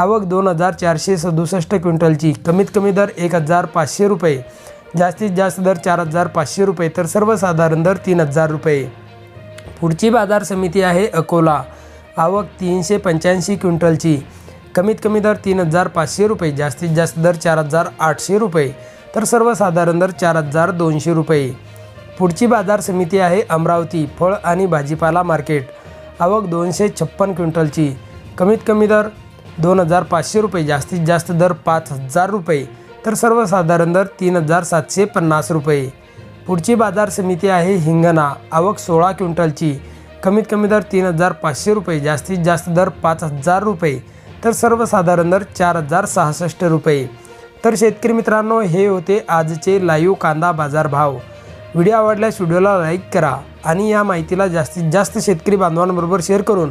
आवक दोन हजार चारशे सदुसष्ट क्विंटलची. कमीत कमी दर एक हजार पाचशे रुपये. जास्तीत जास्त दर चार हजार पाचशे रुपये तर सर्वसाधारण दर तीन हजार रुपये. पुढची बाजार समिती आहे अकोला. आवक तीनशे पंच्याऐंशी क्विंटलची. कमीत कमी दर तीन हजार पाचशे रुपये जास्तीत जास्त दर चार हजार आठशे रुपये तर सर्वसाधारण दर चार हजार दोनशे रुपये. पुढची बाजार समिती आहे अमरावती फळ आणि भाजीपाला मार्केट. आवक दोनशे छप्पन क्विंटलची. कमीत कमी दर दोन हजार पाचशे रुपये जास्तीत जास्त दर पाच हजार रुपये. तर सर्वसाधारण दर तीन हजार सातशे पन्नास रुपये. पुढची बाजार समिती आहे हिंगणा. आवक सोळा क्विंटलची. कमीत कमी दर तीन हजार पाचशे रुपये. जास्तीत जास्त दर पाच हजार रुपये. तर सर्वसाधारण दर चार हजार सहासष्ट रुपये. तर शेतकरी मित्रांनो हे होते आजचे लाईव्ह कांदा बाजार भाव व्हिडिओ आवडल्यास व्हिडिओला लाईक करा आणि या माहितीला जास्तीत जास्त शेतकरी बांधवांबरोबर शेअर करून